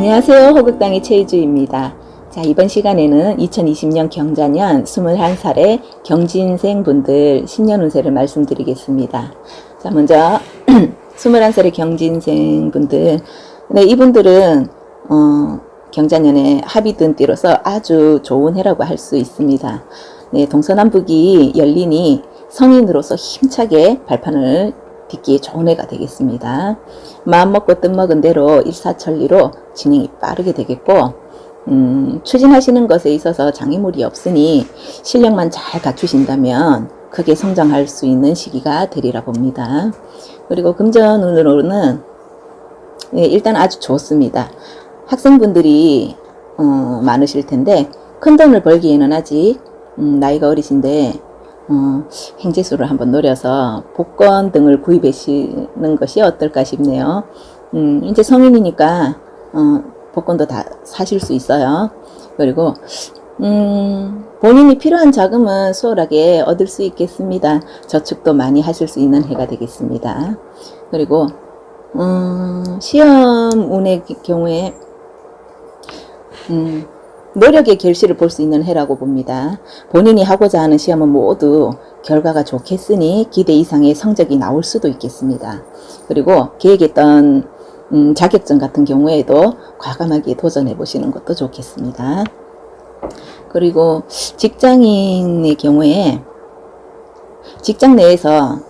안녕하세요. 호극당의 최희주입니다. 자, 이번 시간에는 2020년 경자년 21살의 경진생 분들 신년 운세를 말씀드리겠습니다. 자, 먼저 21살의 경진생 분들. 네, 이분들은 어, 경자년에 합이 든 띠로서 아주 좋은 해라고 할 수 있습니다. 네, 동서남북이 열리니 성인으로서 힘차게 발판을 딛기에 좋은 해가 되겠습니다. 마음먹고 뜻먹은 대로 일사천리로 진행이 빠르게 되겠고 음, 추진하시는 것에 있어서 장애물이 없으니 실력만 잘 갖추신다면 크게 성장할 수 있는 시기가 되리라 봅니다. 그리고 금전운으로는 네, 일단 아주 좋습니다. 학생분들이 어, 많으실 텐데 큰 돈을 벌기에는 아직 음, 나이가 어리신데 어, 행재수를 한번 노려서 복권 등을 구입하시는 것이 어떨까 싶네요. 음, 이제 성인이니까 어, 복권도 다 사실 수 있어요. 그리고 음, 본인이 필요한 자금은 수월하게 얻을 수 있겠습니다. 저축도 많이 하실 수 있는 해가 되겠습니다. 그리고 음, 시험 운의 경우에 음, 노력의 결실을 볼 수 있는 해라고 봅니다. 본인이 하고자 하는 시험은 모두 결과가 좋겠으니 기대 이상의 성적이 나올 수도 있겠습니다. 그리고 계획했던 음, 자격증 같은 경우에도 과감하게 도전해 보시는 것도 좋겠습니다. 그리고 직장인의 경우에 직장 내에서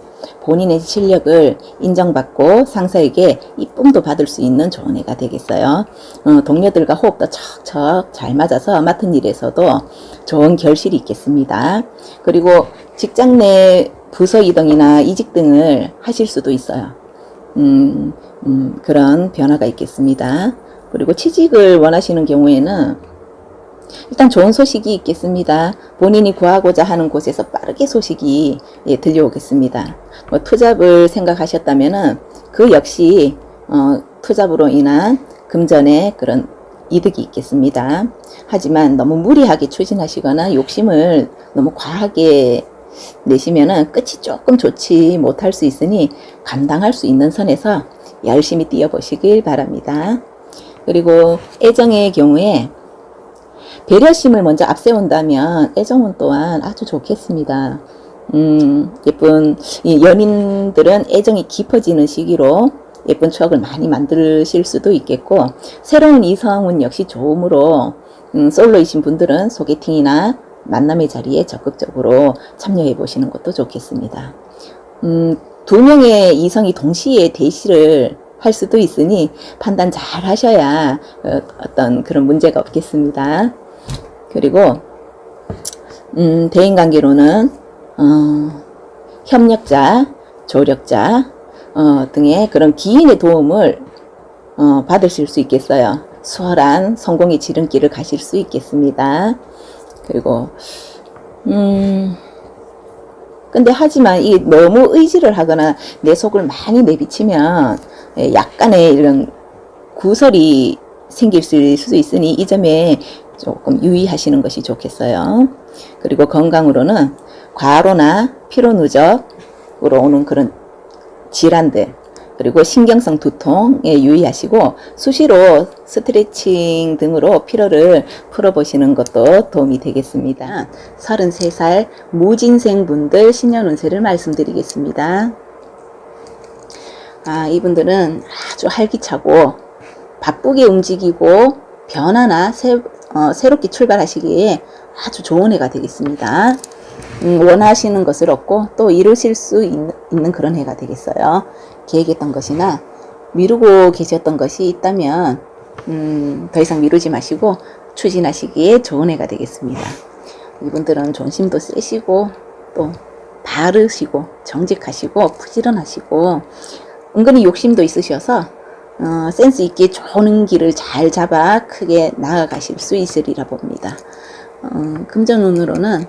본인의 실력을 인정받고 상사에게 이쁨도 받을 수 있는 좋은 해가 되겠어요. 어, 동료들과 호흡도 척척 잘 맞아서 맡은 일에서도 좋은 결실이 있겠습니다. 그리고 직장 내 부서 이동이나 이직 등을 하실 수도 있어요. 음, 음, 그런 변화가 있겠습니다. 그리고 취직을 원하시는 경우에는 일단 좋은 소식이 있겠습니다. 본인이 구하고자 하는 곳에서 빠르게 소식이 예, 들려오겠습니다. 뭐 투잡을 생각하셨다면은 그 역시 어, 투잡으로 인한 금전의 그런 이득이 있겠습니다. 하지만 너무 무리하게 추진하시거나 욕심을 너무 과하게 내시면은 끝이 조금 좋지 못할 수 있으니 감당할 수 있는 선에서 열심히 뛰어보시길 바랍니다. 그리고 애정의 경우에 배려심을 먼저 앞세운다면 애정은 또한 아주 좋겠습니다. 음, 예쁜 이 연인들은 애정이 깊어지는 시기로 예쁜 추억을 많이 만드실 수도 있겠고 새로운 이성은 역시 좋음으로 음, 솔로이신 분들은 소개팅이나 만남의 자리에 적극적으로 참여해 보시는 것도 좋겠습니다. 음, 두 명의 이성이 동시에 대시를 할 수도 있으니 판단 잘 하셔야 어, 어떤 그런 문제가 없겠습니다. 그리고 음, 대인관계로는 어, 협력자, 조력자 어, 등의 그런 기인의 도움을 어, 받으실 수 있겠어요. 수월한 성공의 지름길을 가실 수 있겠습니다. 그리고 음 근데 하지만 이 너무 의지를 하거나 내 속을 많이 내비치면 예, 약간의 이런 구설이 생길 수 있으니 이 점에 조금 유의하시는 것이 좋겠어요. 그리고 건강으로는 과로나 피로 누적으로 오는 그런 질환들 그리고 신경성 두통에 유의하시고 수시로 스트레칭 등으로 피로를 풀어보시는 것도 도움이 되겠습니다. 33살 무진생 분들 신년 운세를 말씀드리겠습니다. 아, 이분들은 아주 활기차고 바쁘게 움직이고 변화나 새, 어, 새롭게 출발하시기에 아주 좋은 해가 되겠습니다. 음, 원하시는 것을 얻고 또 이루실 수 있, 는 그런 해가 되겠어요. 계획했던 것이나 미루고 계셨던 것이 있다면 음, 더 이상 미루지 마시고 추진하시기에 좋은 해가 되겠습니다. 이분들은 존심도 세시고 또 바르시고 정직하시고 부지런하시고 은근히 욕심도 있으셔서 어, 센스 있게 좋은 길을 잘 잡아 크게 나아가실 수 있으리라 봅니다. 어, 금전운으로는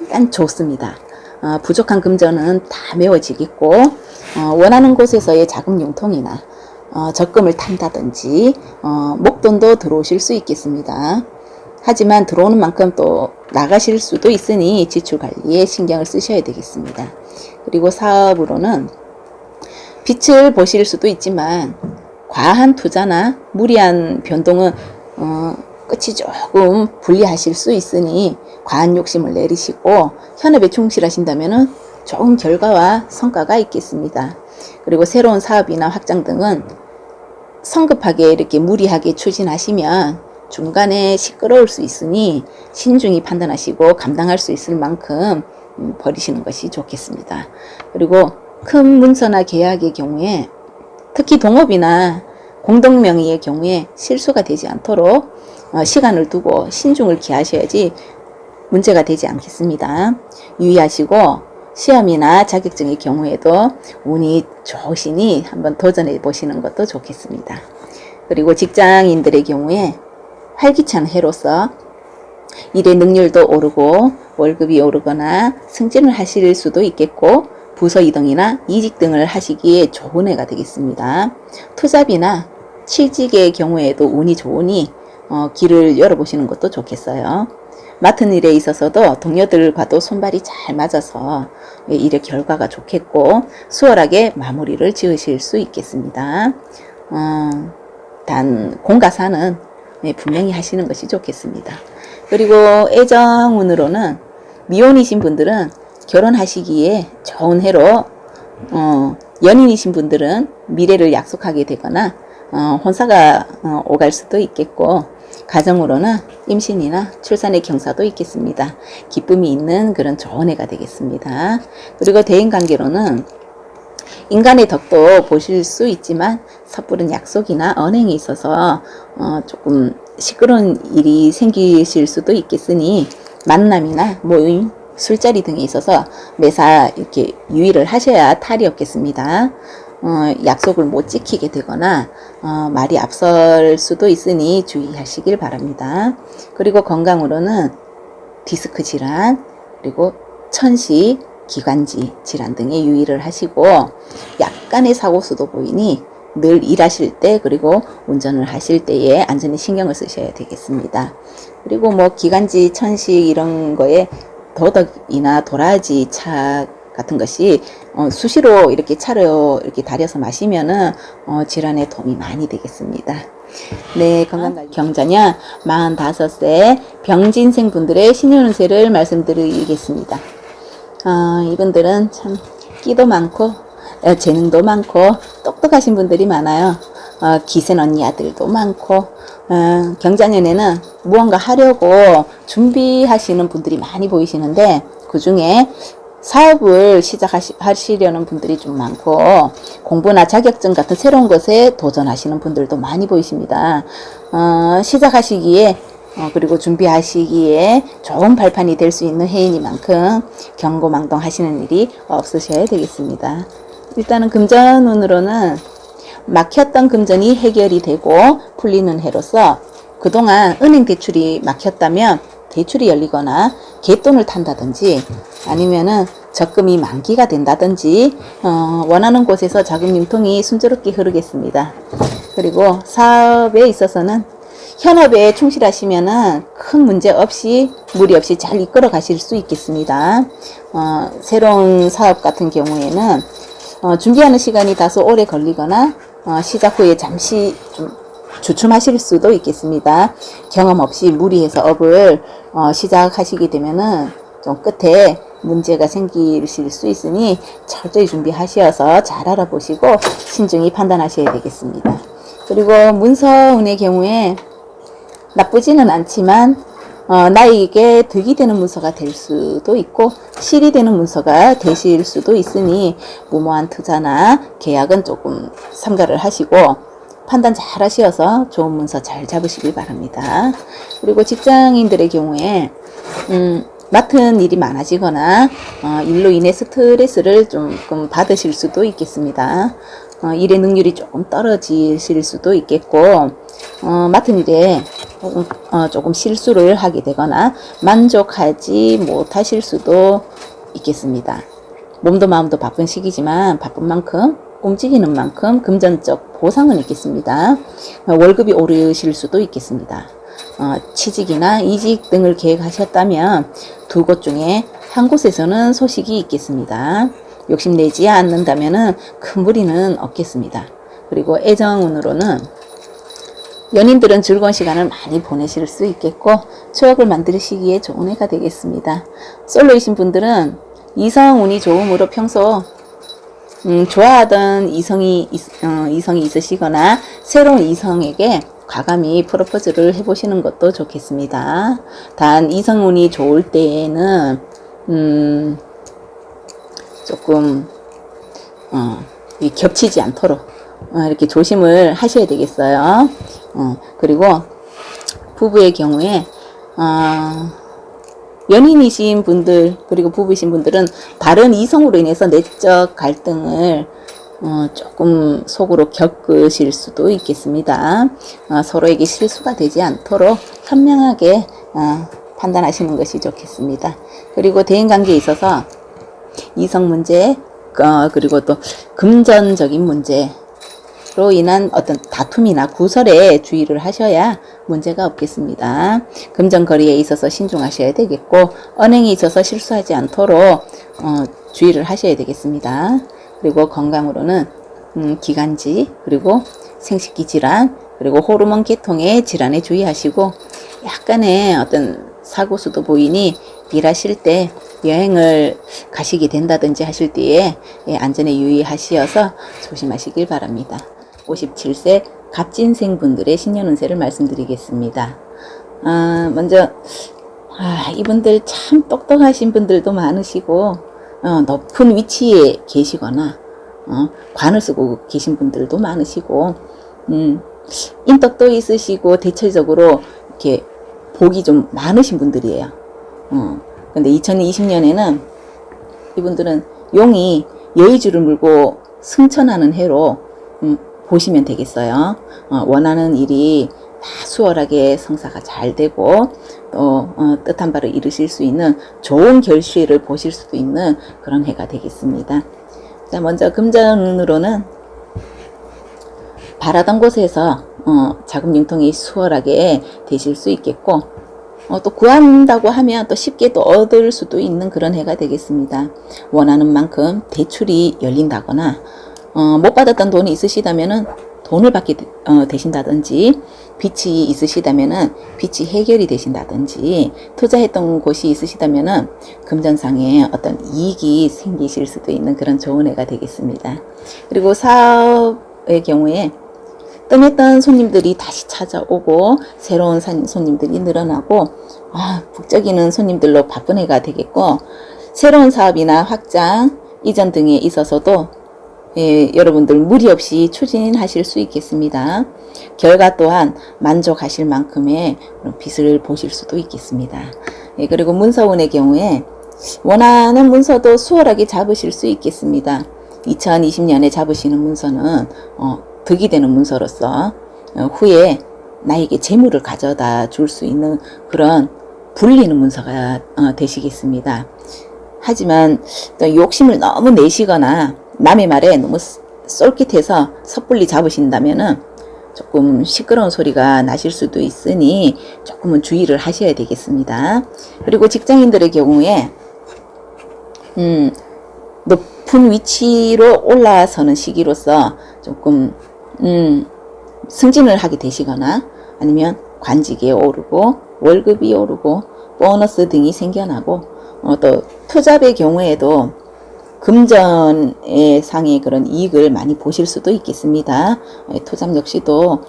일단 좋습니다. 어, 부족한 금전은 다 메워지겠고 어, 원하는 곳에서의 자금 융통이나 어, 적금을 탄다든지 어, 목돈도 들어오실 수 있겠습니다. 하지만 들어오는 만큼 또 나가실 수도 있으니 지출 관리에 신경을 쓰셔야 되겠습니다. 그리고 사업으로는 빛을 보실 수도 있지만 과한 투자나 무리한 변동은 어, 끝이 조금 불리하실 수 있으니 과한 욕심을 내리시고 현업에 충실하신다면은 좋은 결과와 성과가 있겠습니다. 그리고 새로운 사업이나 확장 등은 성급하게 이렇게 무리하게 추진하시면 중간에 시끄러울 수 있으니 신중히 판단하시고 감당할 수 있을 만큼 음, 버리시는 것이 좋겠습니다. 그리고 큰 문서나 계약의 경우에 특히 동업이나 공동명의의 경우에 실수가 되지 않도록 어, 시간을 두고 신중을 기하셔야지 문제가 되지 않겠습니다. 유의하시고 시험이나 자격증의 경우에도 운이 좋으시니 한번 도전해 보시는 것도 좋겠습니다. 그리고 직장인들의 경우에 활기찬 해로서 일의 능률도 오르고 월급이 오르거나 승진을 하실 수도 있겠고 부서 이동이나 이직 등을 하시기에 좋은 해가 되겠습니다. 투잡이나 취직의 경우에도 운이 좋으니 어, 길을 열어보시는 것도 좋겠어요. 맡은 일에 있어서도 동료들과도 손발이 잘 맞아서 일의 결과가 좋겠고 수월하게 마무리를 지으실 수 있겠습니다. 어, 단 공가사는 네, 분명히 하시는 것이 좋겠습니다. 그리고 애정운으로는 미혼이신 분들은 결혼하시기에 좋은 해로 어, 연인이신 분들은 미래를 약속하게 되거나 어, 혼사가 어, 오갈 수도 있겠고 가정으로는 임신이나 출산의 경사도 있겠습니다. 기쁨이 있는 그런 좋은 해가 되겠습니다. 그리고 대인 관계로는 인간의 덕도 보실 수 있지만 섣부른 약속이나 언행이 있어서 어, 조금 시끄러운 일이 생기실 수도 있겠으니 만남이나 모임, 술자리 등에 있어서 매사 이렇게 유의를 하셔야 탈이 없겠습니다. 어, 약속을 못 지키게 되거나 어, 말이 앞설 수도 있으니 주의하시길 바랍니다. 그리고 건강으로는 디스크 질환, 그리고 천식, 기관지 질환 등에 유의를 하시고 약간의 사고 수도 보이니 늘 일하실 때 그리고 운전을 하실 때에 안전에 신경을 쓰셔야 되겠습니다. 그리고 뭐 기관지, 천식 이런 거에 도덕이나 도라지 차 같은 것이 어, 수시로 이렇게 차를 이렇게 달여서 마시면은 어, 질환에 도움이 많이 되겠습니다. 네, 건강관리 경자년 45세 병진생 분들의 신년운세를 말씀드리겠습니다. 어, 이분들은 참 끼도 많고 어, 재능도 많고 똑똑하신 분들이 많아요. 어, 기센 언니 아들도 많고 어, 경자년에는 무언가 하려고 준비하시는 분들이 많이 보이시는데 그 중에 사업을 시작하시려는 분들이 좀 많고 공부나 자격증 같은 새로운 것에 도전하시는 분들도 많이 보이십니다. 어, 시작하시기에 어, 그리고 준비하시기에 좋은 발판이 될 수 있는 해이니만큼 경고망동 하시는 일이 없으셔야 되겠습니다. 일단은 금전운으로는 막혔던 금전이 해결이 되고 풀리는 해로서 그동안 은행 대출이 막혔다면 대출이 열리거나 갯돈을 탄다든지 아니면은 적금이 만기가 된다든지 어, 원하는 곳에서 자금 융통이 순조롭게 흐르겠습니다. 그리고 사업에 있어서는 현업에 충실하시면은 큰 문제 없이 무리 없이 잘 이끌어 가실 수 있겠습니다. 어, 새로운 사업 같은 경우에는 어, 준비하는 시간이 다소 오래 걸리거나 어, 시작 후에 잠시 좀 주춤하실 수도 있겠습니다. 경험 없이 무리해서 업을 어, 시작하시게 되면은 좀 끝에 문제가 생기실 수 있으니 철저히 준비하셔서 잘 알아보시고 신중히 판단하셔야 되겠습니다. 그리고 문서운의 경우에 나쁘지는 않지만 어, 나에게 득이 되는 문서가 될 수도 있고 실이 되는 문서가 되실 수도 있으니 무모한 투자나 계약은 조금 삼가를 하시고 판단 잘 하셔서 좋은 문서 잘 잡으시길 바랍니다. 그리고 직장인들의 경우에 음, 맡은 일이 많아지거나 어, 일로 인해 스트레스를 조금 받으실 수도 있겠습니다. 어, 일의 능률이 조금 떨어지실 수도 있겠고 어, 맡은 일에 조금, 어, 조금 실수를 하게 되거나 만족하지 못하실 수도 있겠습니다. 몸도 마음도 바쁜 시기지만 바쁜 만큼 움직이는 만큼 금전적 보상은 있겠습니다. 어, 월급이 오르실 수도 있겠습니다. 어, 취직이나 이직 등을 계획하셨다면 두 곳 중에 한 곳에서는 소식이 있겠습니다. 욕심내지 않는다면 큰 무리는 없겠습니다. 그리고 애정운으로는 연인들은 즐거운 시간을 많이 보내실 수 있겠고 추억을 만드시기에 좋은 해가 되겠습니다. 솔로이신 분들은 이성운이 좋음으로 평소 음, 좋아하던 이성이 있- 어, 이성이 있으시거나 새로운 이성에게 과감히 프로포즈를 해보시는 것도 좋겠습니다. 단 이성운이 좋을 때에는 음, 조금 어, 이 겹치지 않도록 어, 이렇게 조심을 하셔야 되겠어요. 어, 그리고 부부의 경우에 어, 연인이신 분들 그리고 부부이신 분들은 다른 이성으로 인해서 내적 갈등을 어, 조금 속으로 겪으실 수도 있겠습니다. 어, 서로에게 실수가 되지 않도록 현명하게 어, 판단하시는 것이 좋겠습니다. 그리고 대인 관계에 있어서 이성 문제 어, 그리고 또 금전적인 문제로 인한 어떤 다툼이나 구설에 주의를 하셔야 문제가 없겠습니다. 금전 거래에 있어서 신중하셔야 되겠고 은행에 있어서 실수하지 않도록 어, 주의를 하셔야 되겠습니다. 그리고 건강으로는 음, 기관지 그리고 생식기 질환 그리고 호르몬 계통의 질환에 주의하시고 약간의 어떤 사고수도 보이니 일하실 때 여행을 가시게 된다든지 하실 때에 예, 안전에 유의하시어서 조심하시길 바랍니다. 57세 갑진생 분들의 신년 운세를 말씀드리겠습니다. 아, 먼저 아, 이분들 참 똑똑하신 분들도 많으시고 어, 높은 위치에 계시거나 어, 관을 쓰고 계신 분들도 많으시고 음, 인덕도 있으시고 대체적으로 이렇게 복이 좀 많으신 분들이에요. 어, 근데 2020년에는 이분들은 용이 여의주를 물고 승천하는 해로 음, 보시면 되겠어요. 어, 원하는 일이 다 수월하게 성사가 잘 되고 또 어, 뜻한 바를 이루실 수 있는 좋은 결실을 보실 수도 있는 그런 해가 되겠습니다. 자, 먼저 금전으로는 바라던 곳에서 어, 자금 융통이 수월하게 되실 수 있겠고 어, 또 구한다고 하면 또 쉽게 또 얻을 수도 있는 그런 해가 되겠습니다. 원하는 만큼 대출이 열린다거나 어, 못 받았던 돈이 있으시다면은 돈을 받게 되, 어, 되신다든지 빚이 있으시다면은 빚이 해결이 되신다든지 투자했던 곳이 있으시다면은 금전상에 어떤 이익이 생기실 수도 있는 그런 좋은 해가 되겠습니다. 그리고 사업의 경우에 떠났던 손님들이 다시 찾아오고 새로운 산- 손님들이 늘어나고 아, 북적이는 손님들로 바쁜 해가 되겠고 새로운 사업이나 확장, 이전 등에 있어서도 예, 여러분들 무리 없이 추진하실 수 있겠습니다. 결과 또한 만족하실 만큼의 빛을 보실 수도 있겠습니다. 예, 그리고 문서운의 경우에 원하는 문서도 수월하게 잡으실 수 있겠습니다. 2020년에 잡으시는 문서는 어, 득이 되는 문서로서 어, 후에 나에게 재물을 가져다 줄 수 있는 그런 불리는 문서가 어, 되시겠습니다. 하지만 또 욕심을 너무 내시거나 남의 말에 너무 쏠깃해서 섣불리 잡으신다면은 조금 시끄러운 소리가 나실 수도 있으니 조금은 주의를 하셔야 되겠습니다. 그리고 직장인들의 경우에 음, 높은 위치로 올라서는 시기로서 조금 음, 승진을 하게 되시거나 아니면 관직에 오르고 월급이 오르고 보너스 등이 생겨나고 어, 또 투잡의 경우에도 금전의 상의 그런 이익을 많이 보실 수도 있겠습니다. 예, 투잡 역시도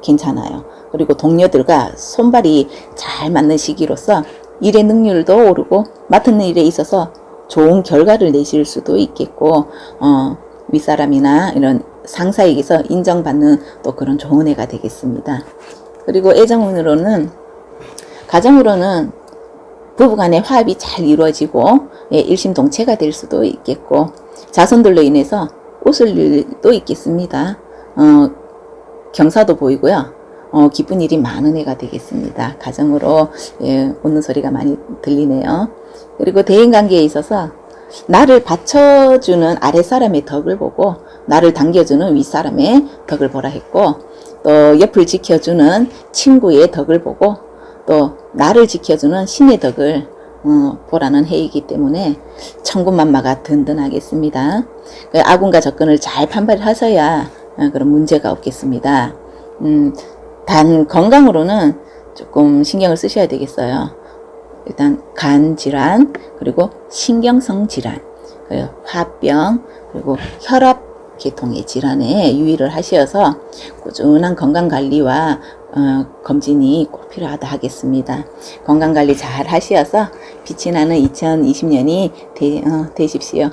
괜찮아요. 그리고 동료들과 손발이 잘 맞는 시기로서 일의 능률도 오르고 맡은 일에 있어서 좋은 결과를 내실 수도 있겠고 어, 윗사람이나 이런 상사에게서 인정받는 또 그런 좋은 해가 되겠습니다. 그리고 애정운으로는 가정으로는 부부간의 화합이 잘 이루어지고 예, 일심동체가 될 수도 있겠고 자손들로 인해서 웃을 일도 있겠습니다. 어, 경사도 보이고요. 어, 기쁜 일이 많은 해가 되겠습니다. 가정으로 예, 웃는 소리가 많이 들리네요. 그리고 대인관계에 있어서 나를 받쳐주는 아랫사람의 덕을 보고 나를 당겨주는 윗사람의 덕을 보라 했고 또 옆을 지켜주는 친구의 덕을 보고 또 나를 지켜주는 신의 덕을 어, 보라는 해이기 때문에 천군만마가 든든하겠습니다. 그 아군과 적군을 잘 판별하셔야 어, 그런 문제가 없겠습니다. 음, 단 건강으로는 조금 신경을 쓰셔야 되겠어요. 일단 간 질환, 그리고 신경성 질환, 그리고 화병, 그리고 혈압 계통의 질환에 유의를 하셔서 꾸준한 건강 관리와 어, 검진이 꼭 필요하다 하겠습니다. 건강 관리 잘 하시어서 빛이 나는 2020년이 되, 어, 되십시오.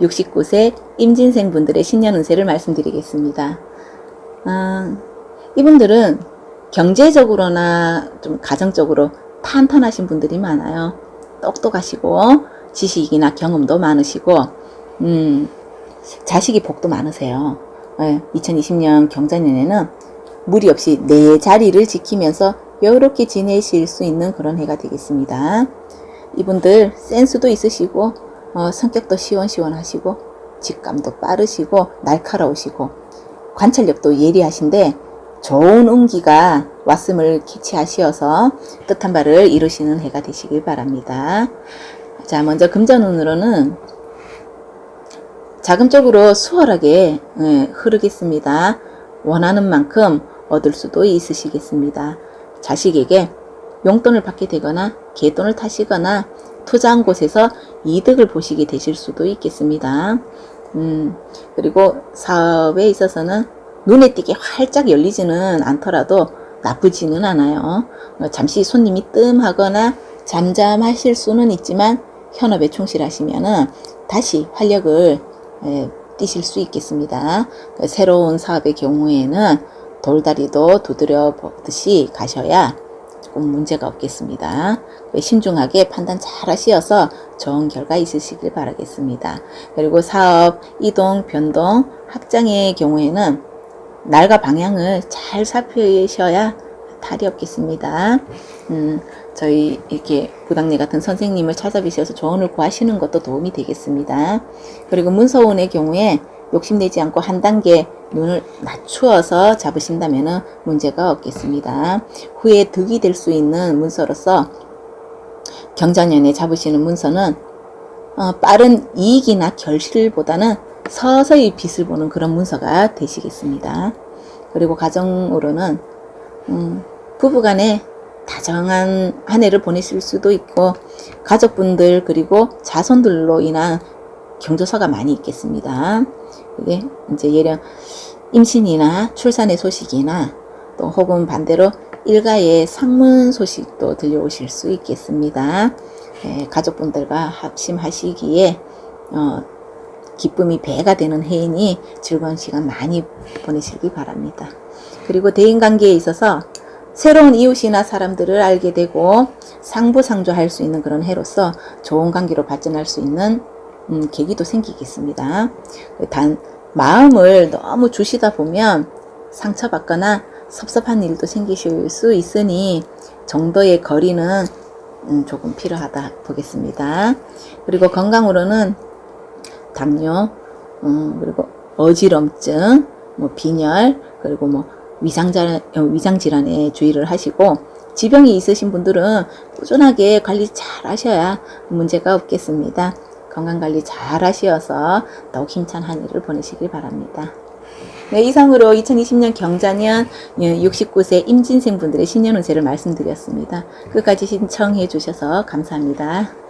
69세 임진생 분들의 신년 운세를 말씀드리겠습니다. 아, 이분들은 경제적으로나 좀 가정적으로 탄탄하신 분들이 많아요. 똑똑하시고 지식이나 경험도 많으시고 음, 자식이 복도 많으세요. 예, 2020년 경자년에는 무리 없이 내 자리를 지키면서 여유롭게 지내실 수 있는 그런 해가 되겠습니다. 이분들 센스도 있으시고 어, 성격도 시원시원하시고 직감도 빠르시고 날카로우시고 관찰력도 예리하신데 좋은 운기가 왔음을 캐치하시어서 뜻한 바를 이루시는 해가 되시길 바랍니다. 자, 먼저 금전운으로는 자금적으로 수월하게 예, 흐르겠습니다. 원하는 만큼 얻을 수도 있으시겠습니다. 자식에게 용돈을 받게 되거나 개돈을 타시거나 투자한 곳에서 이득을 보시게 되실 수도 있겠습니다. 음, 그리고 사업에 있어서는 눈에 띄게 활짝 열리지는 않더라도 나쁘지는 않아요. 어, 잠시 손님이 뜸하거나 잠잠하실 수는 있지만 현업에 충실하시면은 다시 활력을 에, 띄실 수 있겠습니다. 그 새로운 사업의 경우에는 돌다리도 두드려 보듯이 가셔야 조금 문제가 없겠습니다. 그 신중하게 판단 잘 하시어서 좋은 결과 있으시길 바라겠습니다. 그리고 사업, 이동, 변동, 확장의 경우에는 날과 방향을 잘 살피셔야 탈이 없겠습니다. 음, 저희 이렇게 부당리 같은 선생님을 찾아뵈셔서 조언을 구하시는 것도 도움이 되겠습니다. 그리고 문서운의 경우에 욕심내지 않고 한 단계 눈을 낮추어서 잡으신다면 문제가 없겠습니다. 후에 득이 될 수 있는 문서로서 경자년에 잡으시는 문서는 어, 빠른 이익이나 결실보다는 서서히 빛을 보는 그런 문서가 되시겠습니다. 그리고 가정으로는 음, 부부간에 다정한 한 해를 보내실 수도 있고 가족분들 그리고 자손들로 인한 경조사가 많이 있겠습니다. 이게 이제 예령 임신이나 출산의 소식이나 또 혹은 반대로 일가의 상문 소식도 들려오실 수 있겠습니다. 예, 가족분들과 합심하시기에 어, 기쁨이 배가 되는 해이니 즐거운 시간 많이 보내시기 바랍니다. 그리고 대인관계에 있어서 새로운 이웃이나 사람들을 알게 되고 상부상조할 수 있는 그런 해로서 좋은 관계로 발전할 수 있는 음, 계기도 생기겠습니다. 단 마음을 너무 주시다 보면 상처받거나 섭섭한 일도 생기실 수 있으니 정도의 거리는 음, 조금 필요하다 보겠습니다. 그리고 건강으로는 당뇨, 음, 그리고 어지럼증, 뭐 빈혈, 그리고 뭐 위장질환, 어, 위장질환에 주의를 하시고 지병이 있으신 분들은 꾸준하게 관리 잘 하셔야 문제가 없겠습니다. 건강관리 잘 하시어서 더욱 힘찬 한 해를 보내시길 바랍니다. 네, 이상으로 2020년 경자년 69세 임진생 분들의 신년 운세를 말씀드렸습니다. 끝까지 신청해 주셔서 감사합니다.